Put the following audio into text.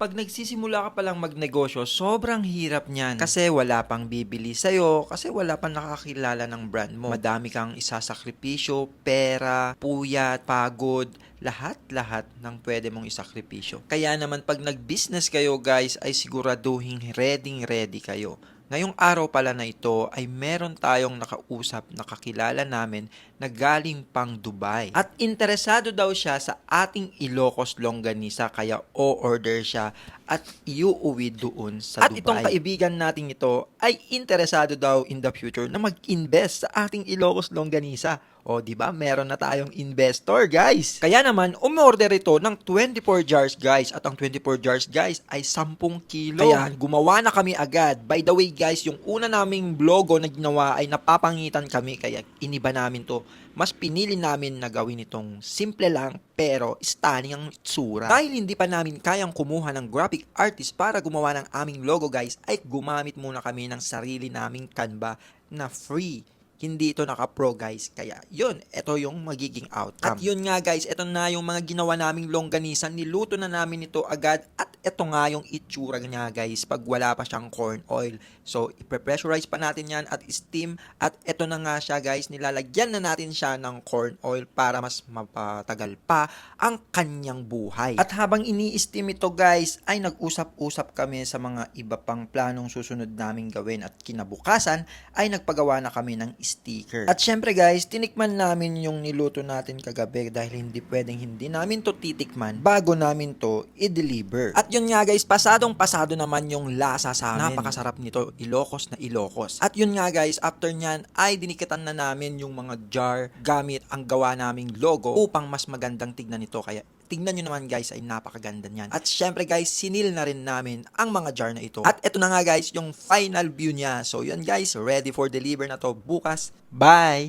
pag nagsisimula ka palang magnegosyo, sobrang hirap niyan. Kasi wala pang bibili sa'yo, kasi wala pang nakakilala ng brand mo. Madami kang isasakripisyo, pera, puyat, pagod, lahat-lahat ng pwede mong isakripisyo. Kaya naman pag nag-business kayo guys, ay siguraduhin ready-ready kayo. Ngayong araw pala na ito ay meron tayong nakausap na kakilala namin na galing pang Dubai. At interesado daw siya sa ating Ilocos Longganisa kaya o-order siya at iuuwi doon sa At Dubai. itong kaibigan nating ito ay interesado daw in the future na mag-invest sa ating Ilocos Longganisa. O, di ba? Meron na tayong investor, guys. Kaya naman, umorder ito ng 24 jars, guys. At ang 24 jars, guys, ay 10 kilo. Kaya gumawa na kami agad. By the way, guys, yung una naming logo na ginawa ay napapangitan kami. Kaya iniba namin to. Mas pinili namin na gawin itong simple lang pero stunning ang itsura. Dahil hindi pa namin kayang kumuha ng graphic artist para gumawa ng aming logo guys, ay gumamit muna kami ng sarili naming Canva na free. Hindi ito naka-pro guys. Kaya yun, ito yung magiging outcome. At yun nga guys, ito na yung mga ginawa naming longganisa. Niluto na namin ito agad at ito nga yung itsura niya guys pag wala pa siyang corn oil. So, ipre-pressurize pa natin yan at steam. At ito na nga siya guys, nilalagyan na natin siya ng corn oil para mas mapatagal pa ang kanyang buhay. At habang ini-steam ito guys, ay nag-usap-usap kami sa mga iba pang planong susunod naming gawin at kinabukasan ay nagpagawa na kami ng sticker. At syempre guys, tinikman namin yung niluto natin kagabi dahil hindi pwedeng hindi namin to titikman bago namin to i-deliver. At yun nga guys, pasadong pasado naman yung lasa sa amin. Napakasarap nito, Ilocos na Ilocos. At yun nga guys, after nyan ay dinikitan na namin yung mga jar gamit ang gawa naming logo upang mas magandang tignan ito. Kaya tignan nyo naman guys ay napakaganda niyan. At syempre guys, sinil na rin namin ang mga jar na ito. At ito na nga guys, yung final view niya. So yun guys, ready for deliver na to bukas. Bye!